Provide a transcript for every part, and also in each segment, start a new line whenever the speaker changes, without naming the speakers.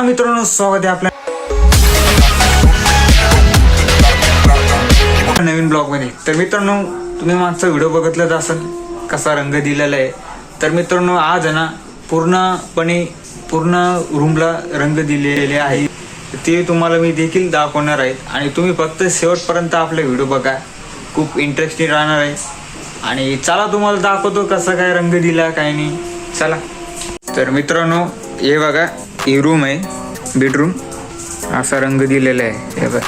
हा मित्रांनो स्वागत आहे आपल्या नवीन ब्लॉगमध्ये तर मित्रांनो तुम्ही मागचा व्हिडिओ बघितलाच असाल कसा रंग दिलेला आहे. तर मित्रांनो आज आहे ना पूर्णपणे पूर्ण रूमला रंग दिलेले आहे. ते तुम्हाला मी देखील दाखवणार आहे. आणि तुम्ही फक्त शेवटपर्यंत आपला व्हिडिओ बघा. खूप इंटरेस्टिंग राहणार आहे. आणि चला तुम्हाला दाखवतो कसा काय रंग दिला काय नाही. चला. तर मित्रांनो हे बघा. ही रूम आहे बेडरूम असा रंग दिलेला आहे. हे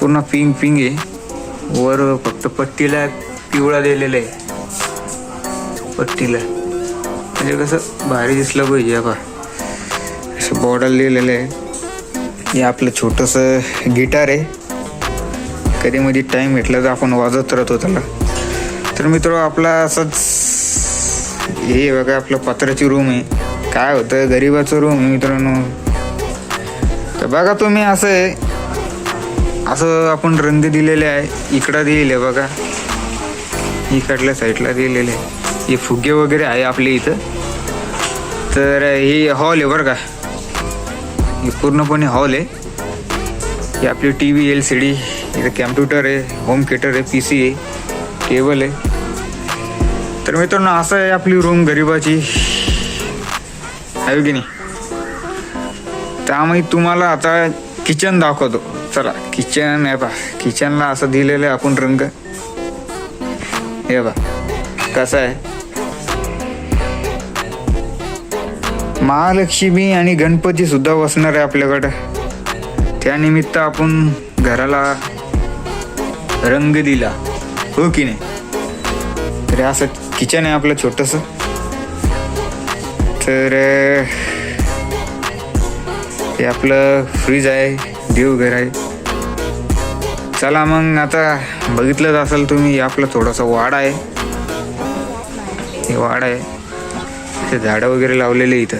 पूर्ण पिंक पिंक आहे. वर फक्त पट्टीला पिवळा दिलेला आहे. पट्टीला. म्हणजे कसं भारी दिसलं पाहिजे बा असं बॉर्डर लिहिलेलं आहे. हे आपलं छोटंसं गिटार आहे. कधी मधी टाईम भेटला तर आपण वाजत राहतो त्याला. तर मित्र आपला असंच हे बघा आपलं पत्राची रूम आहे. काय होतं? गरीबाचं रूम आहे मित्रांनो. तर बघा तुम्ही असं आहे. असं आपण रंग दिलेले आहे. इकडं दिलेले आहे बघा. इकडल्या साईडला दिलेले आहे. हे फुगे वगैरे आहे आपल्या इथं. तर हे हॉल आहे बरं का. हे पूर्णपणे हॉल आहे. ही आपली T V L C D इथं कॅम्प्युटर आहे होम थिएटर आहे पी सी आहे टेबल आहे. तर मित्रांनो असं आहे आपली रूम गरीबाची. आहे की नाही? त्यामुळे तुम्हाला आता किचन दाखवतो. चला किचन आहे बा किचनला असं दिलेलं आहे आपण रंग. हे बा कसं आहे? महालक्ष्मी आणि गणपती सुद्धा बसणार आहे आपल्याकडं. त्यानिमित्त आपण घराला रंग दिला. हो की नाही? तर असं किचन आहे आपलं छोटंसं. तर हे आपलं फ्रीज आहे देवघर आहे. चला मग आता बघितलंच असेल तुम्ही आपलं थोडासा वाड आहे. हे वाड आहे. ते झाडं वगैरे लावलेले इथं.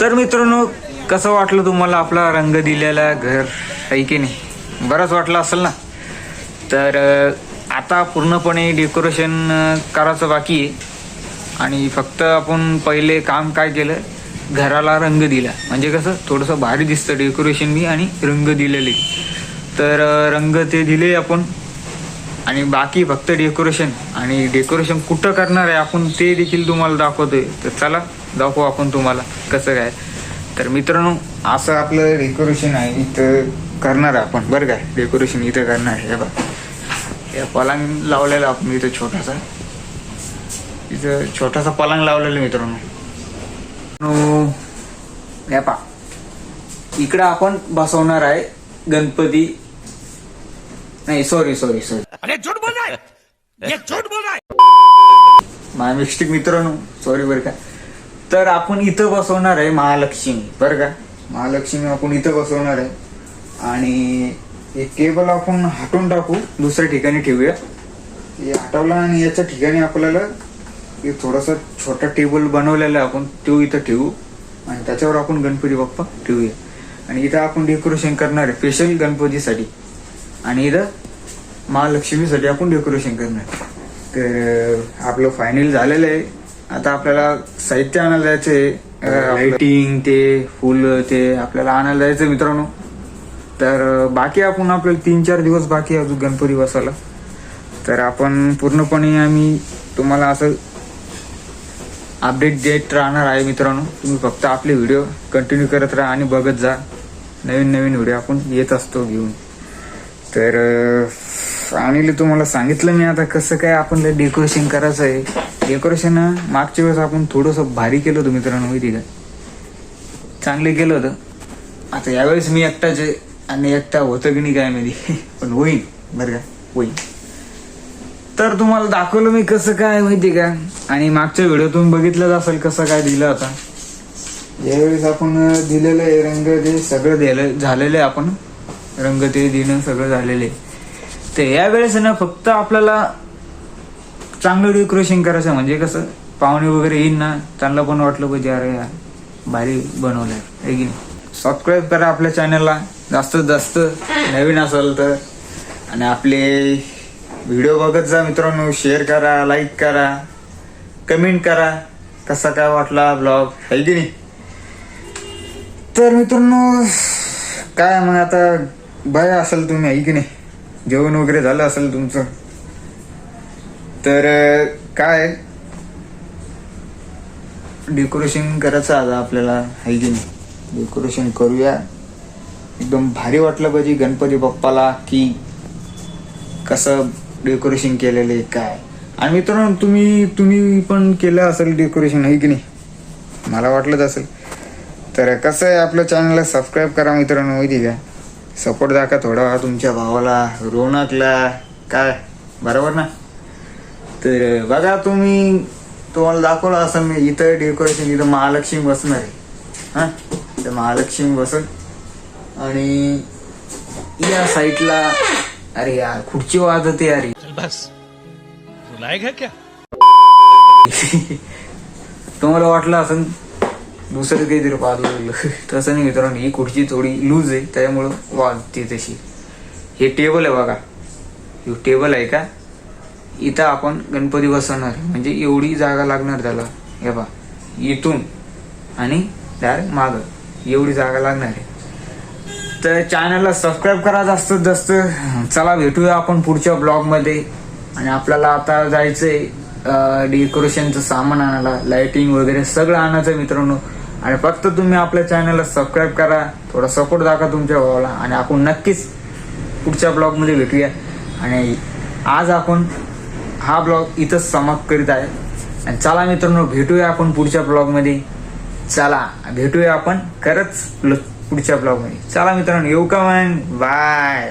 तर मित्रांनो कसं वाटलं तुम्हाला आपला रंग दिलेला घर? आहे की नाही? बरंच वाटलं असेल ना? तर आता पूर्णपणे डेकोरेशन करायचं बाकी आहे. आणि फक्त आपण पहिले काम काय केलं? घराला रंग दिला. म्हणजे कसं? थोडंसं भारी दिसतं डेकोरेशन बी आणि रंग दिलेले. तर रंग ते दिले आपण. आणि बाकी फक्त डेकोरेशन आणि डेकोरेशन कुठं करणार आहे आपण ते देखील तुम्हाला दाखवतोय. तर चला दाखवू आपण तुम्हाला कसं काय. तर मित्रांनो असं आपलं डेकोरेशन आहे. इथं करणार आहे आपण. बरं काय डेकोरेशन इथं करणार आहे. हे बघा. या पलंग लावलेला आपण इथं छोटासा. इथं छोटासा पलंग लावलेला मित्रांनो. हे पा इकडं आपण बसवणार आहे गणपती. नाही सॉरी सॉरी सॉरी
अरे झूठ बोल रहा ये झूठ बोल रहा
माय मिस्टेक मित्रांनो सॉरी बरं का. तर आपण इथं बसवणार आहे महालक्ष्मी बरं का? महालक्ष्मी आपण इथं बसवणार आहे. आणि हे केबल आपण हटवून टाकू दुसऱ्या ठिकाणी ठेवूया. हे हटवलं आणि याच्या ठिकाणी आपल्याला एक थोडासा छोटा टेबल बनवलेला आहे आपण तो इथं ठेवू. आणि त्याच्यावर आपण गणपती बाप्पा ठेवूया. आणि इथं आपण डेकोरेशन करणार आहे स्पेशल गणपतीसाठी. आणि इथं महालक्ष्मीसाठी आपण डेकोरेशन करणार तर आपलं फायनल झालेलं आहे. आता आपल्याला साहित्य आणायला जायचं आहे. लाइटिंग ते फुल ते आपल्याला आणायला जायचं मित्रांनो. तर बाकी आपण आपल्याला तीन चार दिवस बाकी अजून गणपती बसायला. तर आपण पूर्णपणे आम्ही तुम्हाला असं अपडेट देत राहणार आहे मित्रांनो. तुम्ही फक्त आपले व्हिडिओ कंटिन्यू करत राहा आणि बघत जा. नवीन नवीन व्हिडिओ आपण येत असतो घेऊन. तर आणि तुम्हाला सांगितलं मी आता कसं काय आपण डेकोरेशन करायचं आहे. डेकोरेशन मागच्या वेळेस आपण थोडंसं भारी केलं होतं मित्रांनो माहिती का? चांगले केलं होतं. आता यावेळेस मी एकटाच आहे आणि एकटा होतं की नाही काय माहिती. पण होईल बरं का? होईल तर तुम्हाला दाखवलं मी कसं काय माहिती का? आणि मागच्या व्हिडिओ तुम्ही बघितलंच असेल कसं काय दिलं आता. यावेळेस आपण दिलेलं आहे रंग ते सगळं दिलं झालेलं आहे आपण. रंग ते देणं सगळं झालेलं आहे. तर यावेळेस ना फक्त आपल्याला चांगलं डेकोरेशन करायचं म्हणजे कसं पाहुणे वगैरे येईन ना त्यांना पण वाटलं पाहिजे अरे यार भारी बनवलंय. आहे की सबस्क्राईब करा आपल्या चॅनलला जास्तीत जास्त नवीन असेल तर. आणि आपले व्हिडिओ बघत जा मित्रांनो शेअर करा लाईक करा कमेंट करा. कसा काय वाटला ब्लॉग आहे की नाही? तर मित्रांनो काय मग आता बाय असेल तुम्ही आहे की नाही? जेवण वगैरे झालं असेल तुमचं? तर काय? डेकोरेशन करायचं आता आपल्याला आहे की नाही? डेकोरेशन करूया. एकदम भारी वाटलं पाहिजे गणपती बाप्पाला की कसं डेकोरेशन केलेले काय? आणि मित्रांनो तुम्ही तुम्ही पण केलं असेल डेकोरेशन आहे की नाही? मला वाटलंच असेल. तर कसं आहे आपल्या चॅनलला सबस्क्राईब करा मित्रांनो माहिती का? सपोर्ट दाखवा थोडा तुमच्या भावाला रोनकला काय? बरोबर ना? तर बघा तुम्ही तुम्हाला दाखवलं असं मी इथं डेकोरेशन इथं महालक्ष्मी बसणार आहे. हां? तर महालक्ष्मी बसल. आणि या साईडला अरे यार खुर्ची वाजते अरे.
बस। रुलाएगा क्या?
तुम्हाला वाटलं असं दुसरं काहीतरी पाहिलं तसं नाही मित्रांनो ही खुर्ची थोडी लूज आहे त्याच्यामुळं वाजते तशी. हे टेबल आहे बघा. हे टेबल आहे का? इथं आपण गणपती बसवणार. आहे. म्हणजे एवढी जागा लागणार त्याला. हे बा इथून आणि डायरेक्ट माग. एवढी जागा लागणार आहे. तर चॅनलला सबस्क्राईब करा जास्तीत जास्त. चला भेटूया आपण पुढच्या ब्लॉगमध्ये आणि आपल्याला आता जायचंय डेकोरेशनचं सामान आणायला लाइटिंग वगैरे सगळं आणायचं मित्रांनो. आणि फक्त तुम्ही आपल्या चॅनलला सबस्क्राईब करा. थोडा सपोर्ट दाखवा तुमच्या भावाला. आणि आपण नक्कीच पुढच्या ब्लॉगमध्ये भेटूया. आणि आज आपण हा ब्लॉग इथंच समाप्त करीत आहे. आणि चला मित्रांनो भेटूया आपण पुढच्या ब्लॉगमध्ये चला भेटूया आपण खरंच ल- पुढच्या ब्लॉगमध्ये. चला मित्रांनो येऊ का मॅन बाय.